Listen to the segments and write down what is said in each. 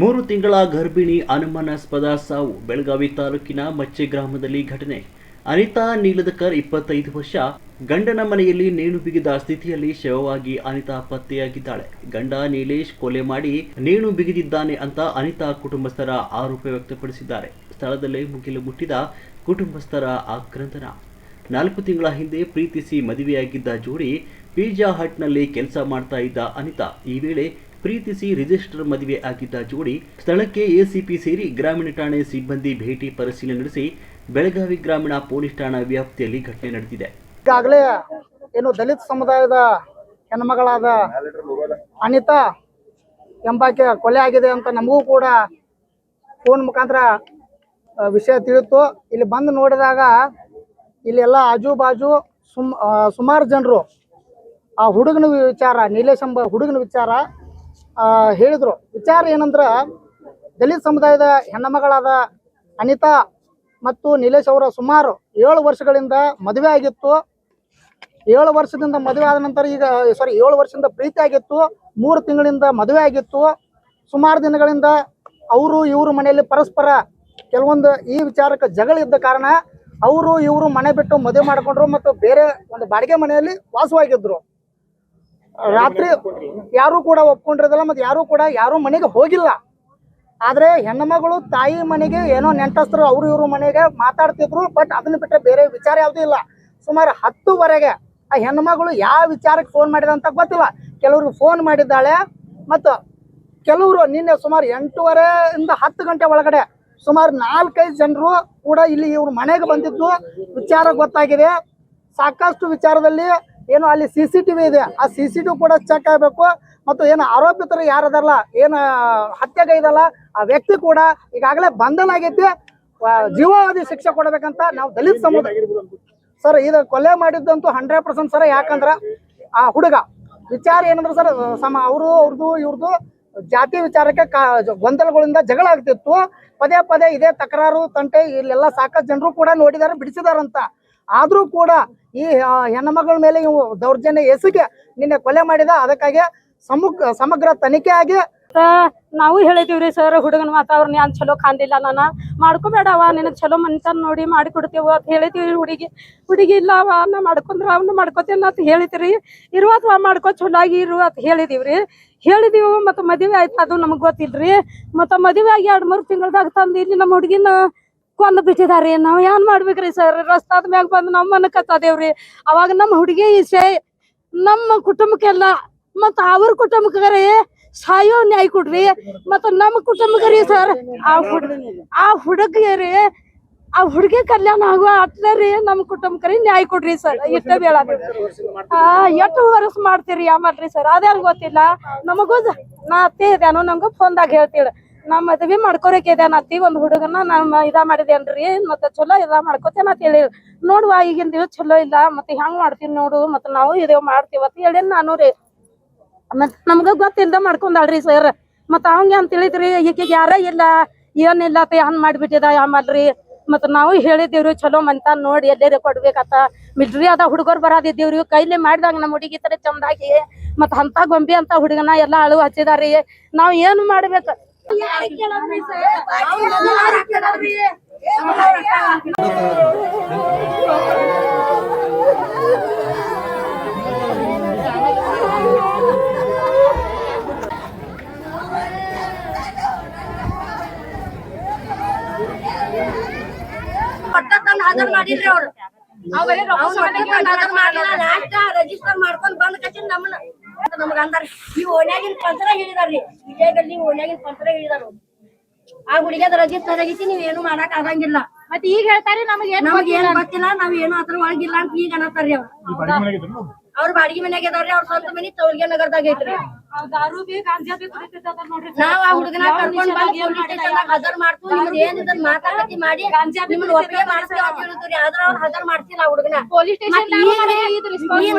ಮೂರು ತಿಂಗಳ ಗರ್ಭಿಣಿ ಅನುಮಾನಾಸ್ಪದ ಸಾವು ಬೆಳಗಾವಿ ತಾಲೂಕಿನ ಮಚ್ಚೆ ಗ್ರಾಮದಲ್ಲಿ ಘಟನೆ. ಅನಿತಾ ನೀಲದಕರ್ ಇಪ್ಪತ್ತೈದು ವರ್ಷ, ಗಂಡನ ಮನೆಯಲ್ಲಿ ನೇಣು ಬಿಗಿದ ಸ್ಥಿತಿಯಲ್ಲಿ ಶವವಾಗಿ ಅನಿತಾ ಪತ್ತೆಯಾಗಿದ್ದಾಳೆ. ಗಂಡ ನೀಲೇಶ್ ಕೊಲೆ ಮಾಡಿ ನೇಣು ಬಿಗಿದಿದ್ದಾನೆ ಅಂತ ಅನಿತಾ ಕುಟುಂಬಸ್ಥರ ಆರೋಪ ವ್ಯಕ್ತಪಡಿಸಿದ್ದಾರೆ. ಸ್ಥಳದಲ್ಲೇ ಮುಗಿಲು ಮುಟ್ಟಿದ ಕುಟುಂಬಸ್ಥರ ಆಕ್ರಂದನ ನಾಲ್ಕು ತಿಂಗಳ ಹಿಂದೆ ಪ್ರೀತಿಸಿ ಮದುವೆಯಾಗಿದ್ದ ಜೋಡಿ ಪಿಜ್ಜಾ ಹಟ್ನಲ್ಲಿ ಕೆಲಸ ಮಾಡ್ತಾ ಇದ್ದ ಅನಿತಾ ಈ ವೇಳೆ ಪ್ರೀತಿಸಿ ರಿಜಿಸ್ಟರ್ ಮದುವೆ ಆಗಿದ್ದ ಜೋಡಿ ಸ್ಥಳಕ್ಕೆ ಎಸಿಪಿ ಸೇರಿ ಗ್ರಾಮೀಣ ಠಾಣೆ ಸಿಬ್ಬಂದಿ ಭೇಟಿ ಪರಿಶೀಲನೆ ನಡೆಸಿ ಬೆಳಗಾವಿ ಗ್ರಾಮೀಣ ಪೊಲೀಸ್ ಠಾಣಾ ವ್ಯಾಪ್ತಿಯಲ್ಲಿ ಘಟನೆ ನಡೆದಿದೆ. ಈಗಾಗಲೇ ಏನು ದಲಿತ ಸಮುದಾಯದ ಹೆಣ್ಮಗಳಾದ ಅನಿತಾ ಎಂಬಾಕೆ ಕೊಲೆ ಆಗಿದೆ ಅಂತ ನಮಗೂ ಕೂಡ ಫೋನ್ ಮುಖಾಂತರ ವಿಷಯ ತಿಳಿತು ಇಲ್ಲಿ ಬಂದು ನೋಡಿದಾಗ ಇಲ್ಲೆಲ್ಲ ಆಜು ಬಾಜು ಸುಮ್ ಸುಮಾರು ಜನರು. ಆ ಹುಡುಗನ ವಿಚಾರ, ನೀಲೇಶ್ ಎಂಬ ಹುಡುಗನ ವಿಚಾರ ಹೇಳಿದ್ರು. ವಿಚಾರ ಏನಂದ್ರ, ದಲಿತ ಸಮುದಾಯದ ಹೆಣ್ಣಮಗಳಾದ ಅನಿತಾ ಮತ್ತು ನಿಲೇಶ್ ಅವರ ಸುಮಾರು ಏಳು ವರ್ಷಗಳಿಂದ ಮದುವೆ ಆಗಿತ್ತು. ಏಳು ವರ್ಷದಿಂದ ಮದುವೆ ಆದ ನಂತರ ಈಗ ಸಾರಿ ಏಳು ವರ್ಷದಿಂದ ಪ್ರೀತಿ ಆಗಿತ್ತು. ಮೂರು ತಿಂಗಳಿಂದ ಮದುವೆ ಆಗಿತ್ತು. ಸುಮಾರು ದಿನಗಳಿಂದ ಅವರು ಇವರು ಮನೆಯಲ್ಲಿ ಪರಸ್ಪರ ಕೆಲವೊಂದು ಈ ವಿಚಾರಕ್ಕೆ ಜಗಳ ಇದ್ದ ಕಾರಣ ಅವರು ಇವರು ಮನೆ ಬಿಟ್ಟು ಮದುವೆ ಮಾಡಿಕೊಂಡ್ರು ಮತ್ತು ಬೇರೆ ಒಂದು ಬಾಡಿಗೆ ಮನೆಯಲ್ಲಿ ವಾಸವಾಗಿದ್ರು. ರಾತ್ರಿ ಯಾರು ಕೂಡ ಒಪ್ಕೊಂಡಿರೋದಿಲ್ಲ ಮತ್ತೆ ಯಾರು ಕೂಡ ಯಾರು ಮನೆಗೆ ಹೋಗಿಲ್ಲ. ಆದ್ರೆ ಹೆಣ್ಣುಮಗಳು ತಾಯಿ ಮನೆಗೆ ಏನೋ ನೆಂಟಸ್ತರು ಅವ್ರು ಇವ್ರ ಮನೆಗೆ ಮಾತಾಡ್ತಿದ್ರು ಬಟ್ ಅದನ್ನ ಬಿಟ್ಟರೆ ಬೇರೆ ವಿಚಾರ ಯಾವುದೂ ಇಲ್ಲ. ಸುಮಾರು ಹತ್ತುವರೆಗೆ ಆ ಹೆಣ್ಮಗಳು ಯಾವ ವಿಚಾರಕ್ಕೆ ಫೋನ್ ಮಾಡಿದ ಅಂತ ಗೊತ್ತಿಲ್ಲ. ಕೆಲವ್ರಿಗೆ ಫೋನ್ ಮಾಡಿದ್ದಾಳೆ ಮತ್ತು ಕೆಲವರು ನಿನ್ನೆ ಸುಮಾರು ಎಂಟೂವರೆಯಿಂದ ಹತ್ತು ಗಂಟೆ ಒಳಗಡೆ ಸುಮಾರು ನಾಲ್ಕೈದು ಜನರು ಕೂಡ ಇಲ್ಲಿ ಇವ್ರ ಮನೆಗೆ ಬಂದಿದ್ದು. ವಿಚಾರ ಗೊತ್ತಾಗಿದೆ. ಸಾಕಷ್ಟು ವಿಚಾರದಲ್ಲಿ ಏನು ಅಲ್ಲಿ ಸಿ ಸಿ ಟಿ ವಿ ಇದೆ. ಆ ಸಿ ಸಿ ಟಿ ಕೂಡ ಚೆಕ್ ಆಗಬೇಕು. ಮತ್ತು ಏನು ಆರೋಪಿತರು ಯಾರದಲ್ಲ ಏನು ಹತ್ಯೆಗೈದಲ್ಲ ಆ ವ್ಯಕ್ತಿ ಕೂಡ ಈಗಾಗಲೇ ಬಂಧನ ಆಗೈತಿ ಜೀವಾವಧಿ ಶಿಕ್ಷೆ ಕೊಡಬೇಕಂತ ನಾವು ದಲಿತ ಸಮುದಾಯ ಸರ್ ಇದು ಕೊಲೆ ಮಾಡಿದ್ದಂತೂ ಹಂಡ್ರೆಡ್ ಪರ್ಸೆಂಟ್ ಸರ್ ಯಾಕಂದ್ರ ಆ ಹುಡುಗ. ವಿಚಾರ ಏನಂದ್ರೆ ಸರ್ ಸಮ ಅವರು ಅವ್ರದ್ದು ಇವ್ರದ್ದು ಜಾತಿ ವಿಚಾರಕ್ಕೆ ಕಾ ಗೊಂದಲಗಳಿಂದ ಜಗಳ ಆಗ್ತಿತ್ತು. ಪದೇ ಪದೇ ಇದೇ ತಕರಾರು ತಂಟೆ ಇಲ್ಲೆಲ್ಲ ಸಾಕಷ್ಟು ಜನರು ಕೂಡ ನೋಡಿದಾರೆ ಬಿಡಿಸಿದಾರಂತ. ಆದರೂ ಕೂಡ ಈ ಹೆಣ್ಣುಮಕ್ಕಳ ಮೇಲೆ ಇವು ದೌರ್ಜನ್ಯ ಎಸಗಿ ನಿನ್ನೆ ಕೊಲೆ ಮಾಡಿದ. ಅದಕ್ಕಾಗಿ ಸಮಗ್ರ ಸಮಗ್ರ ತನಿಖೆ ಆಗಿ ನಾವು ಹೇಳಿದೀವ್ರಿ ಸರ್, ಹುಡುಗನ ವಾತಾವರಣ ಏನ್ ಚಲೋ ಕಾಂದಿಲ್ಲ ನಾನ. ಮಾಡ್ಕೋಬೇಡವ ನಿನಗ್ ಚಲೋ ಮನ್ಸನ್ ನೋಡಿ ಮಾಡಿ ಕೊಡ್ತೇವ ಅಂತ ಹೇಳಿದೀವಿ ಹುಡುಗಿ. ಹುಡುಗಿ ಇಲ್ಲ ಅವ ಮಾಡ್ಕೊಂಡ್ರ ಅವ್ನ ಮಾಡ್ಕೋತೇನ ಅಂತ ಹೇಳಿದ್ರಿ. ಇರುವತ್ವ ಮಾಡ್ಕೋ ಚಲೋ ಆಗಿ ಇರು ಅಂತ ಹೇಳಿದೀವ್ರಿ. ಹೇಳಿದೀವಿ ಮತ್ತ ಮದುವೆ ಆಯ್ತು, ಅದು ನಮಗ್ ಗೊತ್ತಿಲ್ರಿ. ಮತ್ತ ಮದುವೆ ಆಗಿ ಎರಡ್ ಮೂರ್ ತಿಂಗಳದಾಗ ತಂದು ಇಲ್ಲಿ ನಮ್ಮ ಹುಡುಗಿನ ಕೊಂದು ಬಿಟ್ಟಿದಾರಿ. ನಾವ್ ಏನ್ ಮಾಡ್ಬೇಕ್ರಿ ಸರ್? ರಸ್ತಾದ ಮ್ಯಾಗ ಬಂದ್ ನಮ್ಮನ್ನ ಕತ್ತದೇವ್ರಿ. ಅವಾಗ ನಮ್ಮ ಹುಡುಗಿ ಇಸೆ ನಮ್ಮ ಕುಟುಂಬಕ್ಕೆಲ್ಲ ಮತ್ತ ಅವ್ರ ಕುಟುಂಬಕ್ಕೆ ಸಾಯೋ ನ್ಯಾಯ ಕೊಡ್ರಿ. ಮತ್ತ ನಮ್ಮ ಕುಟುಂಬಕ್ಕೆ ಸರ್, ಆ ಹುಡ್, ಆ ಹುಡುಗಿಯರಿ, ಆ ಹುಡುಗಿ ಕಲ್ಯಾಣ ಆಗುವ ಅಟ್ಲರಿ ನಮ್ಮ ಕುಟುಂಬಕ್ಕೆ ನ್ಯಾಯ ಕೊಡ್ರಿ ಸರ್. ಇಷ್ಟ ಬೇಡ ಆ ಎಷ್ಟು ವರ್ಷ ಮಾಡ್ತೀರಿ ಯಾ ಮಾಡ್ರಿ ಸರ್? ಅದೇ ಗೊತ್ತಿಲ್ಲ. ನಮಗೂ ನಾ ಅತ್ತೆ ಇದೇನು ನಂಗೂ ಫೋನ್ದಾಗ ಹೇಳ್ತೀಳ ನಾ ಮದ್ವಿ ಮಾಡ್ಕೊರಕ್ಕೆ ಅತ್ತಿ ಒಂದ್ ಹುಡುಗನ ನಮ್ಮ ಇದ ಮಾಡಿದೇನ್ರಿ, ಮತ್ತೆ ಚಲೋ ಇದ ಮಾಡ್ಕೋತೇನ ಅಂತ ಹೇಳಿ. ನೋಡುವ, ಈಗಿನ ದಿವಸ ಚಲೋ ಇಲ್ಲ, ಮತ್ತೆ ಹೆಂಗ್ ಮಾಡ್ತೀವಿ ನೋಡು, ಮತ್ತೆ ನಾವು ಇದೇ ಮಾಡ್ತೀವಿ ಅಂತ ಹೇಳಿ ನಾನು ರೀ. ಮತ್ ನಮ್ಗ ಗೊತ್ತಿಲ್ದ ಮಾಡ್ಕೊಂಡಾಳ್ರಿ ಸರ್ ಮತ್ತ ಅವಂಗ ಅಂತ ಹೇಳಿದ್ರಿ, ಈಕಿಗೆ ಯಾರ ಇಲ್ಲ, ಏನಿಲ್ಲ ಅಂತ ಹಂಗ್ ಮಾಡ್ಬಿಟ್ಟಿದ ಯಾಮಲ್ರಿ ಮತ್ತ ನಾವು ಹೇಳಿದೇವ್ರಿ ಚಲೋ ಮಂತ ನೋಡಿ ಎಲ್ಲೇರಿ ಕೊಡ್ಬೇಕತ್ತ. ಮಿಲ್ಟ್ರಿ ಅದ ಹುಡುಗರು ಬರಾದಿದ್ದೀವ್ರಿ, ಕೈಲಿ ಮಾಡಿದಾಗ ನಮ್ಮ ಹುಡುಗಿ ತರ ಚಂದಾಗಿ, ಮತ್ತ ಅಂತ ಗೊಂಬಿ ಅಂತ ಹುಡುಗನ ಎಲ್ಲಾ ಅಳು ಹಚ್ಚಿದಾರಿ. ನಾವ್ ಏನ್ ಮಾಡ್ಬೇಕ? ಯಾರಿಗ್ ಕೇಳೋದ್ರಿ sir? ಯಾರಿಗ್ ಕೇಳೋದ್ರಿ? ತಂದ್ ಹಾಜರ್ ಮಾಡಿಲ್ರಿ ಅವ್ರು ರಿಜಿಸ್ಟರ್ ಮಾಡ್ಕೊಂಡ್ ಬಂದ್ ಕಚಿನ್ ನಮ್ಮನ್ನ ನಮ್ಗ ಅಂದಾರ. ಈ ಓಣ್ಯಾಗಿನ ಪಂತ್ರ ಹೇಳಿದಾರ್ರಿ. ವಿಜಯದಲ್ಲಿ ಓಣ್ಯಾಗಿನ ಪಂತ್ರ ಹೇಳಿದಾರು. ಆ ಹುಡುಗಿಯದ ರಜೆ ತರಗಿಸಿ ನೀವ್ ಏನು ಮಾಡಕ್ ಆಗಂಗಿಲ್ಲ. ಮತ್ತೆ ಈಗ ಹೇಳ್ತಾರೆ ನಮಗೆ ನಮಗ್ ಏನ್ ಗೊತ್ತಿಲ್ಲ. ನಾವ್ ಏನು ಅದ್ರ ಒಳಗಿಲ್ಲ ಅಂತ ಈಗ ಅನ್ನತಾರ್ರಿ ಅವ್ರ. ಅವ್ರ? ಬಾಡಿಗೆ ಮನ್ಯಾಗ ಇದಾವ್ರಿ ಅವ್ರ ಸ್ವಂತ ಮನಿ ತೌಲ್ಗೆ ನಗರದಾಗ ಐತ್ರಿ. ನಾವ್ ಆ ಹುಡುಗನ ಕರ್ಕೊಂಡ್ ಬಂದ್ ಹಾಜರ್ ಮಾಡ್ತು ನಿಮ್ದು ಏನ್ ಇದನ್ ಮಾತಾಡತಿ ಮಾಡಿ ನಿಮ್ಮನ್ನ ಒಪ್ಪಿಗೆ ಮಾಡಿಸ್ತೇವೆ ಅಂತ ಹೇಳಿದ್ರಿ ಆದ್ರ ಅವ್ರ ಹಜರ್ ಮಾಡ್ತಿಲ್ಲ ಆ ಹುಡುಗನ ಪೊಲೀಸ್ ಸ್ಟೇಷನ್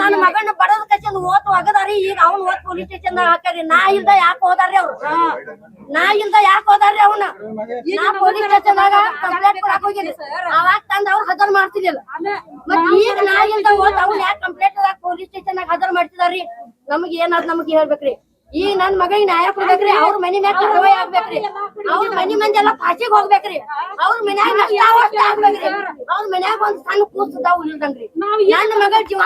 ನನ್ನ ಮಗನ ಬಡದ ಓತ್ ಒಗದಾರಿ ಈಗ ಅವ್ನ ಓತ್ ಪೊಲೀಸ್ ಸ್ಟೇಷನ್ ಹಾಕಾರಿ ನಾ ಇಲ್ದ ಯಾಕೆ ಹೋದಾರ್ರಿ ಅವ್ರು? ನಾ ಇಲ್ದ ಯಾಕೆ ಹೋದಾರ್ರಿ ಅವ್ನ? ನಾ ಪೊಲೀಸ್ ಸ್ಟೇಷನ್ ಕಂಪ್ಲೇಂಟ್ ಕೊಡಕ್ ಹೋಗಿನಿ. ಅವಾಗ ತಂದ ಅವ್ರು ಹಜರ್ ಮಾಡ್ತಿರ್ಲಿಲ್ಲ. ಮತ್ ಈಗ ನಾ ಇಲ್ದ ಹೋದ್ ಅವ್ನ ಯಾಕೆ ಕಂಪ್ಲೇಂಟ್ ಪೊಲೀಸ್ ಸ್ಟೇಷನ್ ಹಜರ್ ಮಾಡ್ತಿದಾರಿ ನಮ್ಗೆ ಏನಾದ್ ನಮ್ಗೆ ಹೇಳ್ಬೇಕ್ರಿ. ಈ ನನ್ ಮಗಳಿಗೆ ನ್ಯಾಯ ಕೊಡ್ಬೇಕ್ರಿ. ಅವ್ರ ಮನಿ ಮ್ಯಾಗ ಕಾರ್ವಾಯಿ ಆಗ್ಬೇಕ್ರಿ. ಅವ್ರ ಮನಿ ಮಂದಿ ಎಲ್ಲಾ ಪಾಚಿಗ್ ಹೋಗ್ಬೇಕ್ರಿ. ಅವ್ರ ಮನ್ಯಾಗ ನಷ್ಟ ಆಗ್ಬೇಕ್ರಿ. ಅವ್ರ ಮನ್ಯಾಗ ಒಂದ್ ಸಣ್ಣ ಕೂಸ್ತಾವ್ ಇಲ್ದಂಗ್ರಿ ನನ್ನ ಮಗಳ ಜೀವ